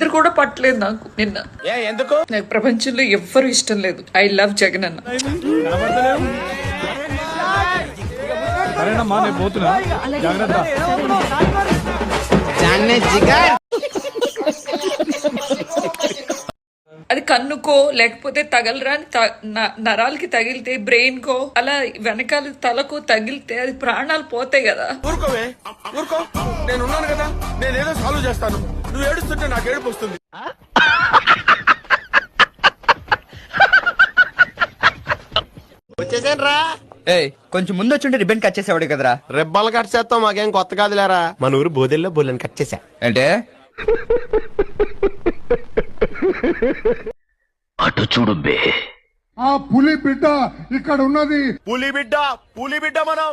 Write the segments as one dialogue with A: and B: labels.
A: ఇద్దరు కూడా పట్టలేదు నాకు నిన్న.
B: ఏ ఎందుకు?
A: నాకు ప్రపంచంలో ఎవ్వరు ఇష్టం లేదు. ఐ లవ్ జగన్ అన్న అది కన్నుకో లేకపోతే తగలరాని త- న- నరాలకి తగిలితే బ్రెయిన్ కో అలా వెనకాల తలకో తగిలితే అది ప్రాణాలు పోతాయి కదా.
B: ఊరుకోవే. ఊరుకో. నేను ఉన్నాను కదా. నేను ఏదో సాల్వ్ చేస్తాను. నువ్వు ఏడుస్తుంటే నాకు ఏడుపు వస్తుంది.
C: ఏయ్ కొంచెం ముందు వచ్చుంటే రిబ్బన్ కట్ చేసేవాడు కదరా.
B: రెబ్బలు కట్ చేస్తాం మాకేం కొత్త కాదులేరా. మన ఊరు బోదెల్లో బోలని కట్ చేశా.
C: అంటే
D: ఆ పులి బిడ్డ ఇక్కడ ఉన్నది.
B: పులి బిడ్డ పులి బిడ్డ మనం.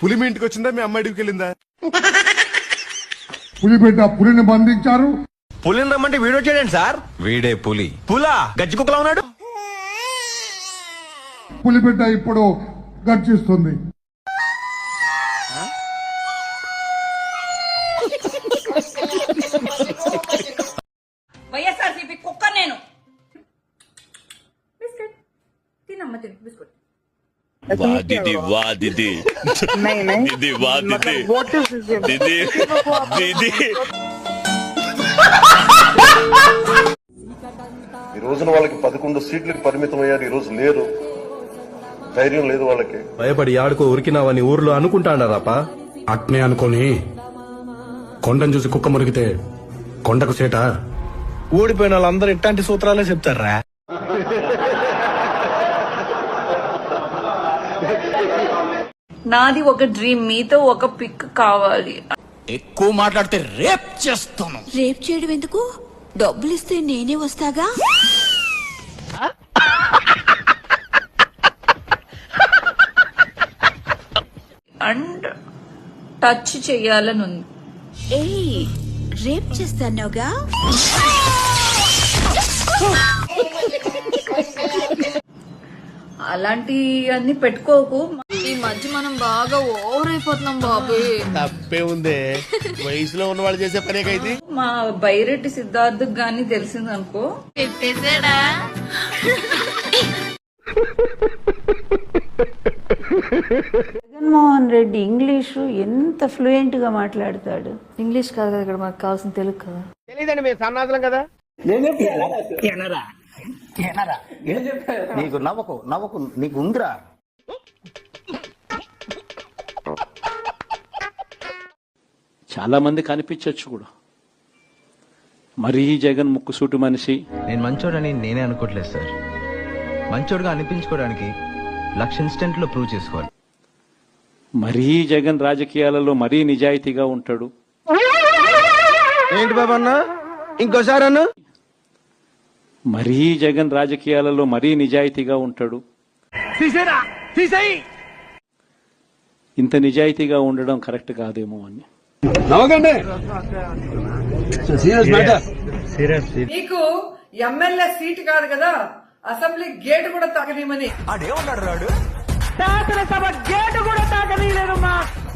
E: పులి మీ ఇంటికి వచ్చిందా? మీ అమ్మాయి అడిగికి వెళ్ళిందా?
D: పులి బిడ్డ పులిని బంధించారు.
B: పులిని రమ్మంటే వీడియో చేయండి సార్.
E: వీడే పులి.
B: పులా గజ్జి కుక్కలా ఉన్నాడు?
D: పులి బిడ్డ ఇప్పుడు గర్జిస్తుంది.
F: वाह दीदी वाह दीदी दीदी वाह दीदी दीदी दीदी
G: ఈ రోజున వాళ్ళకి పదకొండు సీట్లకు పరిమితం అయ్యారు ఈ రోజు లేరు ధైర్యం లేదు వాళ్ళకి
E: భయపడి ఆడుకో ఉరికినావని ఊర్లో అనుకుంటాడారాపా
H: అట్నే అనుకోని కొండను చూసి కుక్క మురిగితే కొండకు సేట
E: ఓడిపోయిన వాళ్ళందరూ ఇట్లాంటి సూత్రాలే చెప్తారా
A: నాది ఒక డ్రీమ్ మీతో ఒక పిక్ కావాలి.
F: ఎక్కువ మాట్లాడితే రేప్ చేస్తాను.
I: రేప్ చేయడం ఎందుకు? డబ్బులు ఇస్తే నేనే వస్తాగా?
A: అండ్ టచ్ చెయ్యాలని ఉంది
I: ఏయ్ రేప్ చేస్తానోగా?
A: అలాంటి అన్ని పెట్టుకోకు. మధ్య మనం బాగా ఓవర్ అయిపోతున్నాం బాబు.
B: తప్పే ఉందే. వయసులో ఉన్న వాళ్ళు చేసే పనే కైతే
A: మా బైరెడ్డి సిద్ధార్థ్ గాని తెలిసిందనుకో.
J: జగన్మోహన్ రెడ్డి ఇంగ్లీషు ఎంత ఫ్లూయెంట్గా మాట్లాడతాడు.
K: ఇంగ్లీష్ కాదు కదా ఇక్కడ మనకు కావాల్సిన తెలుగు కదా.
B: తెలియదండి మీరు సన్నాసులం కదా.
C: నీకు నవ్వకు నవ్వకు నీకు ఉందిరా.
F: చాలా మంది కనిపించవచ్చు కూడా. మరీ జగన్ ముక్కుసూటి మనిషి.
C: నేను మంచోడని నేనే అనుకోవట్లేదు సార్. మంచోడుగా అనిపించుకోవడానికి లక్ష ఇన్స్టెంట్లో ప్రూవ్ చేసుకోవాలి.
F: మరీ జగన్ రాజకీయాలలో మరీ నిజాయితీగా ఉంటాడు.
B: ఏంటి బాబా అన్న? ఇంకోసారి అన్న?
F: మరీ జగన్ రాజకీయాలలో మరీ నిజాయితీగా ఉంటాడు. ఇంత నిజాయితీగా ఉండడం కరెక్ట్ కాదేమో అని.
A: నీకు ఎమ్మెల్యే సీట్ కాదు కదా అసెంబ్లీ గేట్ కూడా తాకనిమని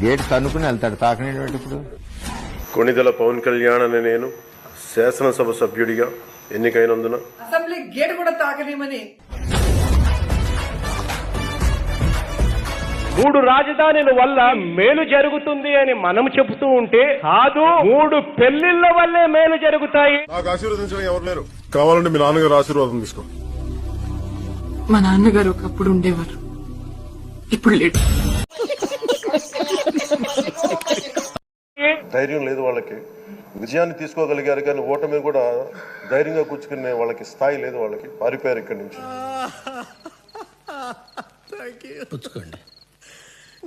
C: గేట్ తన్నుకుని వెళ్తాడు తాకనే ఇప్పుడు?
G: కొణిదెల పవన్ కళ్యాణ్ అనే నేను శాసనసభ సభ్యుడిగా ఎన్నికైనందున
A: అసెంబ్లీ గేట్ కూడా తాకనిమని
H: మూడు రాజధానుల వల్ల మేలు జరుగుతుంది అని మనం చెబుతూ ఉంటే కాదు మూడు పెళ్ళిళ్ళ వల్లే మేలు జరుగుతాయి.
E: నాకు ఆశీర్వదించడం ఎవరు లేరు. కావాలంటే మీ నాన్నగారు ఆశీర్వాదం తీసుకో.
K: మా నాన్నగారు ఒకప్పుడు ఉండేవారు. ఇప్పుడు లేడు
G: ధైర్యం లేదు వాళ్ళకి. విజయాన్ని తీసుకోగలిగారు కానీ ఓటమిని కూడా ధైర్యంగా కూర్చుకునే వాళ్ళకి స్థాయి లేదు వాళ్ళకి. పారిపోయారు ఇక్కడి నుంచి.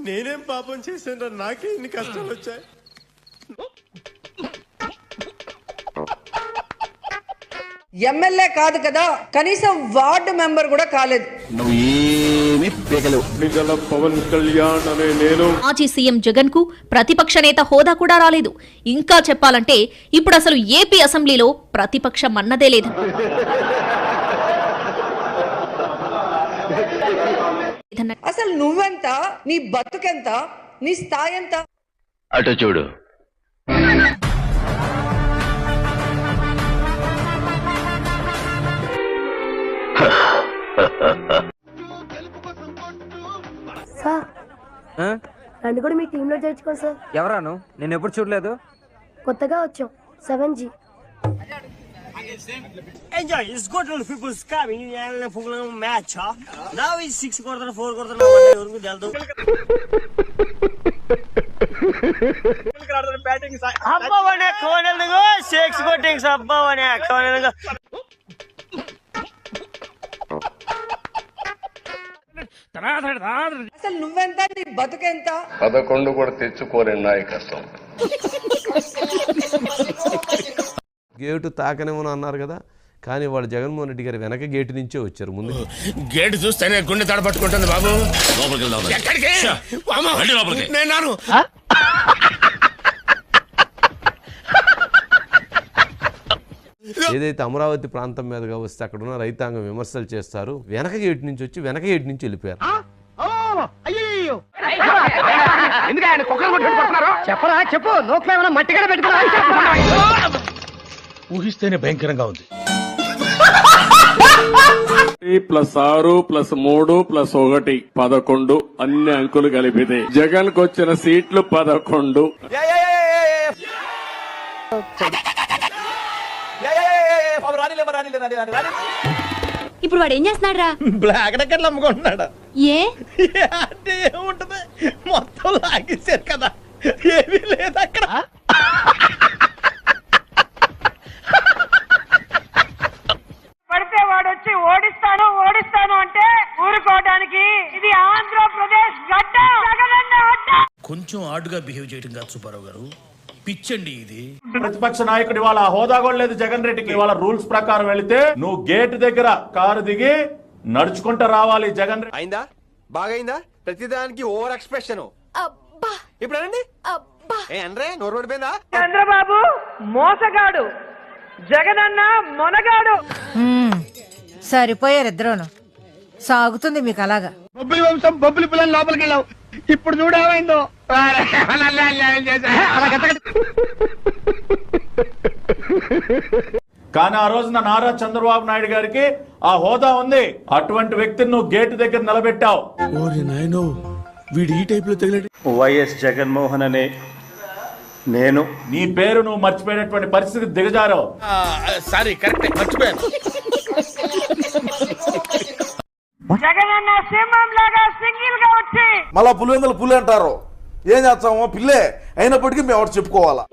B: నేనేం పాపం చేశాను నాకే ఇన్ని కష్టాలు వచ్చాయి.
A: ఎమ్మెల్యే కాదు కదా కనీసం వార్డు మెంబర్ కూడా కాలేదు.
F: నువ్వు ఏమీ పీకలేవు.
E: కొణిదెల పవన్ కళ్యాణ్ అనే నేను
I: మాజీ సీఎం జగన్కు ప్రతిపక్ష నేత హోదా కూడా రాలేదు. ఇంకా చెప్పాలంటే ఇప్పుడు అసలు ఏపీ అసెంబ్లీలో ప్రతిపక్షం అన్నదే లేదు.
A: అసలు నువ్వెంత? నీ బతుకెంత? నీ స్థాయి ఎంత
F: అటు చూడు.
L: నన్ను కూడా మీ టీంలో చేర్చుకోండి సార్.
M: ఎవరాను? నేను ఎప్పుడు చూడలేదు?
L: కొత్తగా వచ్చాం. Seven G
M: enjoy is good peoples coming match నా సిక్స్ కొడతాను ఫోర్ కొడతాను ఎవరికి తెలుదు అబ్బావనే కోనెలుగు సిక్స్ కొట్టింగ్స్ అబ్బావనే కోనెలుగు
D: అసలు నువ్వెంత నీ బతుకెంత?
N: పదకొండు కూడా తెచ్చుకోలేని నాయకత్వం.
O: గేటు తాకనేమో అన్నారు కదా. కానీ వాళ్ళు జగన్మోహన్ రెడ్డి గారి వెనక గేటు నుంచే వచ్చారు ముందు.
P: గేట్ చూస్తేనే గుండె తడపట్టుకుంటుంది బాబు. నేను.
O: ఏదైతే అమరావతి ప్రాంతం మీదుగా వస్తే అక్కడ ఉన్న రైతాంగం విమర్శలు చేస్తారు. వెనక గేటు నుంచి వచ్చి వెనక గేటు నుంచి వెళ్ళిపోయారు.
M: చెప్పరా చెప్పు. నోట్లో ఏమైనా మట్టిగా పెట్టుకున్నా
P: ఊహిస్తేనే భయంకరంగా ఉంది
Q: ప్లస్ ఆరు ప్లస్ మూడు ప్లస్ ఒకటి పదకొండు అన్ని అంకులు కలిపితే జగన్కు వచ్చిన సీట్లు పదకొండు
L: ఇప్పుడు వాడు ఏం చేస్తున్నాడు రా
M: బ్లాక్ డెక్కర్లు అమ్ముకుంటున్నాడు
L: ఏ
M: అంటే ఏముంటది మొత్తం లాగేశారు కదా ఏమీ లేదు అక్కడ
D: పడితే వాడు వచ్చి ఓడిస్తాను ఓడిస్తాను అంటే ఊరుకోవడానికి ఇది ఆంధ్రప్రదేశ్ గడ్డ జగనన్న అడ్డ
P: కొంచెం ఆడుగా బిహేవ్ చేయడం కాదు సుబ్బారావు గారు. పిచ్చండి ఇది.
M: ప్రతిపక్ష నాయకుడు ఇవాళ హోదా కూడా లేదు జగన్ రెడ్డికి. ఇవాళ రూల్స్ ప్రకారం వెళితే నువ్వు గేట్ దగ్గర కారు దిగి నడుచుకుంటూ రావాలి జగన్ రెడ్డి.
O: అయిందా? బాగైందా? ప్రతిదానికి ఓవర్ ఎక్స్ప్రెషన్. ఇప్పుడు అనండి. ఏ అనరే నోరు పడిపోయిందా
D: చంద్రబాబు మోసగాడు. జగనన్న మొనగాడు.
L: సరిపోయారు ఇద్దరును. సాగుతుంది మీకు అలాగా.
M: బొబ్బిలి వంశం బొబ్బిలి పిల్లలు లోపలికి వెళ్ళావు. ఇప్పుడు చూడేమైందో కానీ ఆ రోజున నారా చంద్రబాబు నాయుడు గారికి ఆ హోదా ఉంది. అటువంటి వ్యక్తిని నువ్వు గేట్ దగ్గర నిలబెట్టావు.
P: ఓరి నాయనో వీడు ఈ టైప్లో తగిలాడు
Q: వైఎస్ జగన్మోహన్ అనే నేను
M: నీ పేరు నువ్వు మర్చిపోయినటువంటి పరిస్థితి దిగజారావు.
O: సారీ కరెక్ట్ మర్చిపోయాను
D: జగనన్న సింహం లాగా సింగిల్గా వచ్చి
O: మళ్ళా పులివెందులు పులి అంటారు. ఏం చేస్తామో పిల్లే. అయినప్పటికీ మేము ఎవరు చెప్పుకోవాలా?